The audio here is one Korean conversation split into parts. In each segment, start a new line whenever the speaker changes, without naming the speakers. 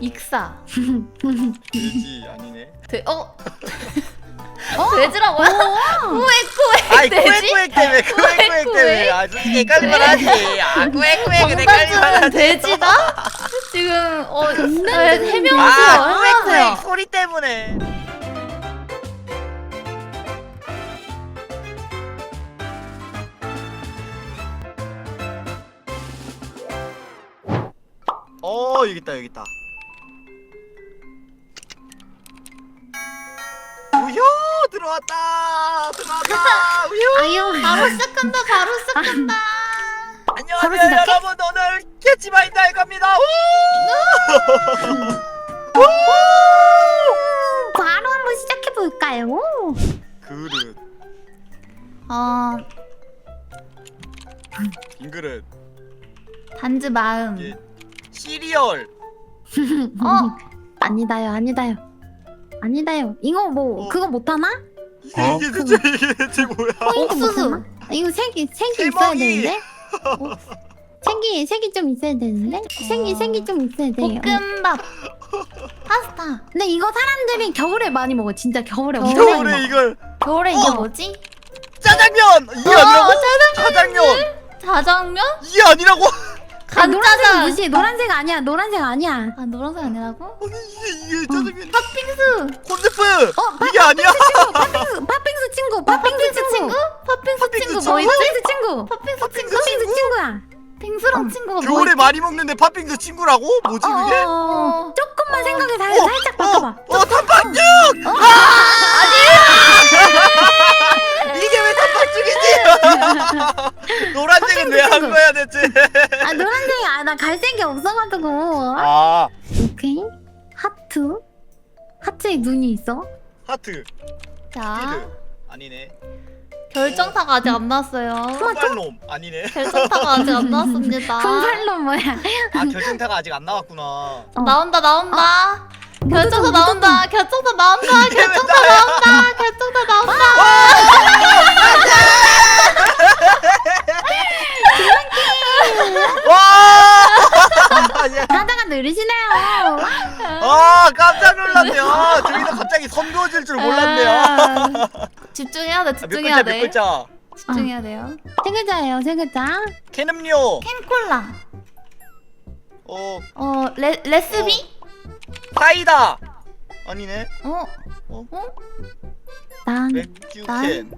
익사.
돼지 아니네.
돼, 어? 돼지라고요? 꾸액꾸액
아이
돼지?
꾸액꾸액 때문에 꾸액꾸액 때문에 아 솔직히 헷갈릴만 하지. 아 꾸액꾸액은 헷갈릴만
정답은
하지.
돼지다? 지금 어 해명하세요.
아 꾸액꾸액
해명하세요.
소리 때문에. 어 여기 있다 여기 있다. 들어왔다 들어왔다.
아유
바로 시작한다. 바로 시작한다.
바로
안녕하세요
시작해?
여러분 오늘 캐치마인드 할 겁니다. 우!
바로 한번 시작해 볼까요?
그릇
어
빈 그릇
단지 마음.
예. 시리얼
어
아니다요 아니다요 아니다요 이거 뭐
어.
그거 못하나?
이게 이게 대체 이게 대체 뭐야?
이거
옥수수.
못하나? 이거 색이 색이
세
있어야. 되는데 어, 색이 색이 좀 있어야 되는데 색이 색이 좀 있어야 돼요
볶음밥. 파스타.
근데 이거 사람들이 겨울에 많이 먹어 진짜 겨울에
겨울에
엄청 많이
겨울에
먹어
이걸
겨울에
어.
이게 뭐지?
짜장면 이게
어,
아니라고? 짜장면
자장면?
이게 아니라고?
아, 노란색. 무시 노란색 아니야 노란색 아니야
아 노란색 아니라고?
아니 이게 이게 짜장면
팥빙수.
콘세프
어
이게 아니야?
팥빙수 팥빙수 친구 팥빙수
팥빙수 친구? 팥빙수
팥빙수
친구
친구?
뭐 있지?
팥빙수 친구
팥빙수 친구?
팥빙수 친구야
빙수랑 친구가 뭐
겨울에
있지?
많이 먹는데 팥빙수 친구라고? 뭐지
어,
그게?
어, 어.
어.
조금만 생각을 살,
어,
살짝 바꿔봐
어, 어 단팥죽! 이게 왜 단팥죽이지? 노란색은 왜 한
친구.
거야 대체?
아 노란색이 아 나 갈색이 없어가지고
아
오케이 하트 하트에 눈이 있어
하트
자
피드 아니네
결정타가 아직 안 나왔어요.
손발놈 아니네
결정타가 아직 안 나왔습니다.
손발로 뭐야
아 결정타가 아직 안 나왔구나
어.
나온다 나온다. 결정타. 나온다. 결정타 나온다. 결정타 나온다. 결정타 나온다.
와!
느리시네요
아 깜짝 놀랐네요. 저희도 갑자기 선 그어질 줄 몰랐네요.
아, 집중해야 돼.
아, 몇
집중해야
글자 몇
돼.
글자?
집중해야 돼요.
세 글자예요 세 글자
캔음료.
캔콜라.
어
어 레, 레스비?
사이다. 아니네.
어?
어?
어?
난
맥주
난?
캔.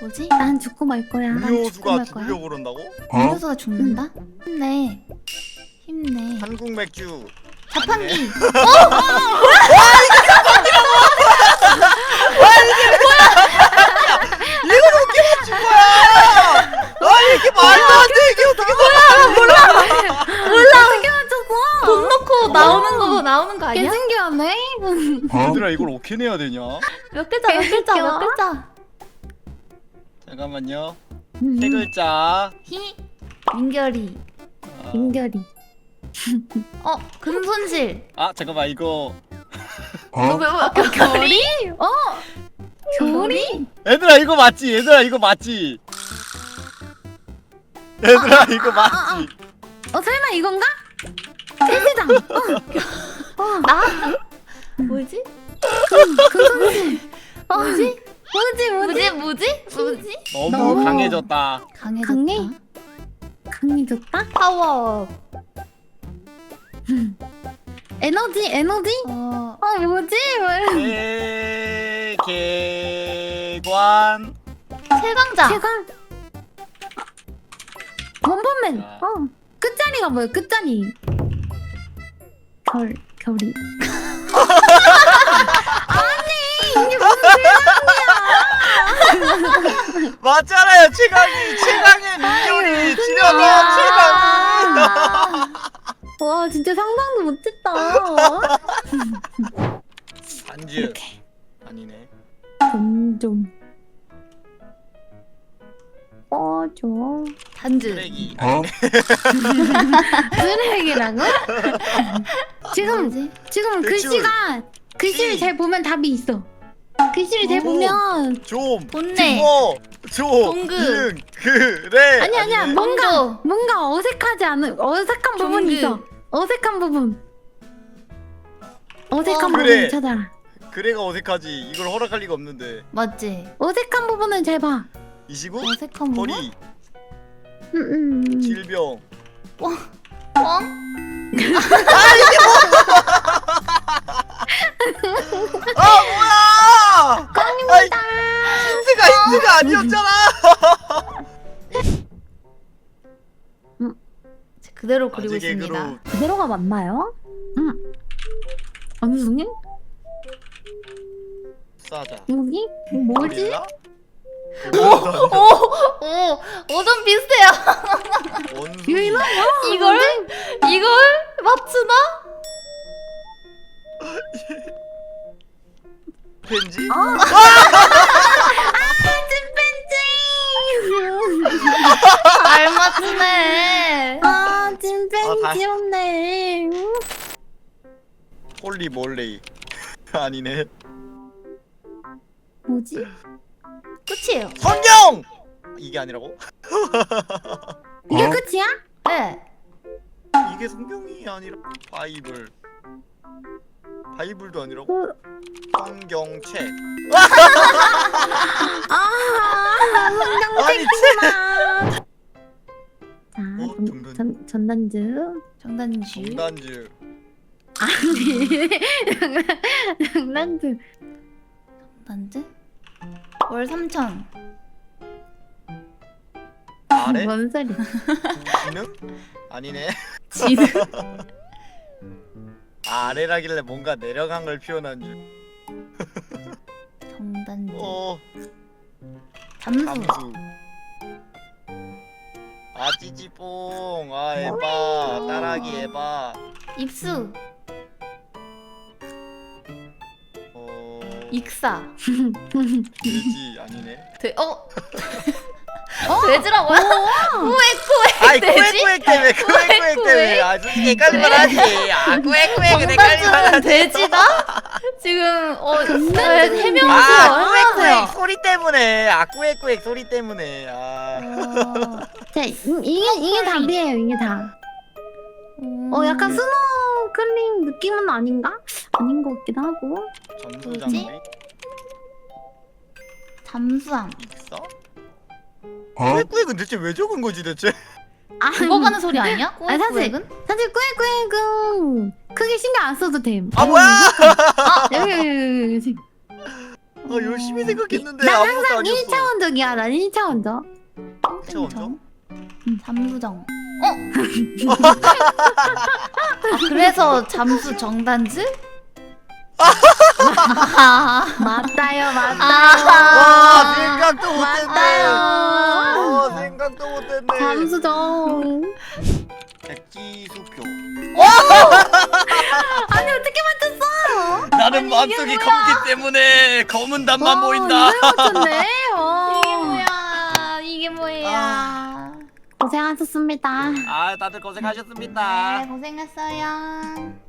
뭐지?
난 죽고 말 거야
음료수가
죽고 말 거야?
죽으려고 그런다고?
음료수가 죽는다? 힘 내. 힘내.
한국 맥주.
자판기.
이걸 어떻게 맞춘 거야? 아니 이게 말도 안 돼. 이게 어떻게
몰라.
어떻게 맞췄어
돈 넣고 나오는 거 나오는 거 아니야?
개신기하네
얘들아 이걸 어떻게 내야 되냐?
몇 글자 몇 글자 몇. 글자.
잠깐만요.
음,
세 글자.
희 민결이.
아,
민결이
어 금손실.
아 잠깐만 이거.
어? 왜, 왜, 결이?
어 겨울이
얘들아 이거 맞지? 얘들아 이거 맞지? 얘들아 이거 맞지?
어 설마 이건가? 세세장 어, 어
나? 뭐지?
금손실 어,
뭐지?
뭐지 뭐지
뭐지? 뭐지? 뭐지?
너무
너무-
강해졌다.
강해졌다.
강해? 강해졌다?
파워.
에너지 에너지?
어.
어 뭐지? 뭐
세계관.
최강자.
최강 원펀맨
자.
어 끝자리가 뭐야 끝자리 결 결이 아니 이게 무슨 최강이야
맞잖아요 최강이 최강의 민결이 지려서 최강이.
아. 와 진짜 상상도 못했다. 이렇게
아니네.
점점 꺼줘
단주.
쓰레기.
쓰레기라고? 지금? 지금
대출.
글씨가 글씨를
이.
잘 보면 답이 있어 잘
오.
보면
좀.
본네.
뭐. 조.
동그.
응. 그래.
아니 아니야
아니네.
뭔가. 뭔가 어색하지 않은 어색한
종그.
있어 어색한 부분 어색한
그래.
부분을 찾아라.
그래가 어색하지. 이걸 허락할 리가 없는데.
맞지?
어색한 부분을 잘 봐.
이 시구?
어색한 부분?
허리,
음, 음.
질병.
뻥?
아 뭐야!
꽝입니다.
힌트가 힌트가 아니었잖아.
그대로 그리고 있습니다.
개그로
그대로가 맞나요? 음. 안승님?
싸자.
여기? 뭐지?
고릴라?
오, 오, 오, 좀 비슷해요.
원숭이.
유인아?
이걸 이걸 맞추나?
아, 찐팬지!
잘 맞추네.
아,
아, 다-
찐팬지였네.
홀리 몰레이. 아니네.
뭐지?
끝이에요.
성경! 이게 아니라고?
이게 끝이야?
네.
이게 성경이 아니라 바이블. 바이블도 아니라고?
그,
성경책.
아, 성경
아니,
책이구나. 자,
어,
전,
정답.
전, 전단지.
정단지.
아니, 전단지.
정단지? 월 3천.
아래?
뭔 소리?
지능? 아니네.
지능.
아래라길래 뭔가 내려간 걸 표현한 줄.
정단지.
어,
잠수.
감수. 아 찌찌뽕. 아 에바. 따라기 에바.
입수.
어.
익사.
돼지 아니네.
돼. 어? 돼지라고요? 꾸액
아이
돼지?
꾸액꾸액 때문에 꾸액꾸액 때문에 아 솔직히 헷갈릴만 하지. 아 꾸액꾸액은 헷갈릴만
정단지는
하지.
돼지다? 지금 어 해명수
아 꾸액꾸액 소리 때문에. 아 꾸액꾸액 소리 때문에. 아.
자, 이- 이게, 이게 답이에요, 이게 답. 어, 약간 스노클링 느낌은 아닌가? 아닌 것 같기도 하고.
전투
뭐지?
장비.
잠수함.
익사? 꾸액꾸액은 대체 왜 적은 거지 대체?
아,
죽어가는 소리 아니야?
아니, 사실-
꾸액꾸액은?
사실 꾸액꾸액은 크게 신경 안 써도 됨.
아 뭐야?
여기, 여기, 여기, 여기.
아 열심히 생각했는데
난
아무것도
항상
아니었어.
1차원적이야, 난 1차원적.
땡청?
잠수정. 어? 아, 그래서 잠수 정단지? 아,
맞다요, 맞다요.
아.
와 생각도 못했네.
맞아요.
와 생각도 못했네.
잠수정.
백지수표.
아니, 어떻게 맞췄어?
나는 마음속이 검기 때문에 검은 단만
와,
보인다.
이걸 맞췄네. 어.
이게 뭐야? 이게 뭐야?
고생하셨습니다.
아 다들 고생하셨습니다.
네, 고생했어요.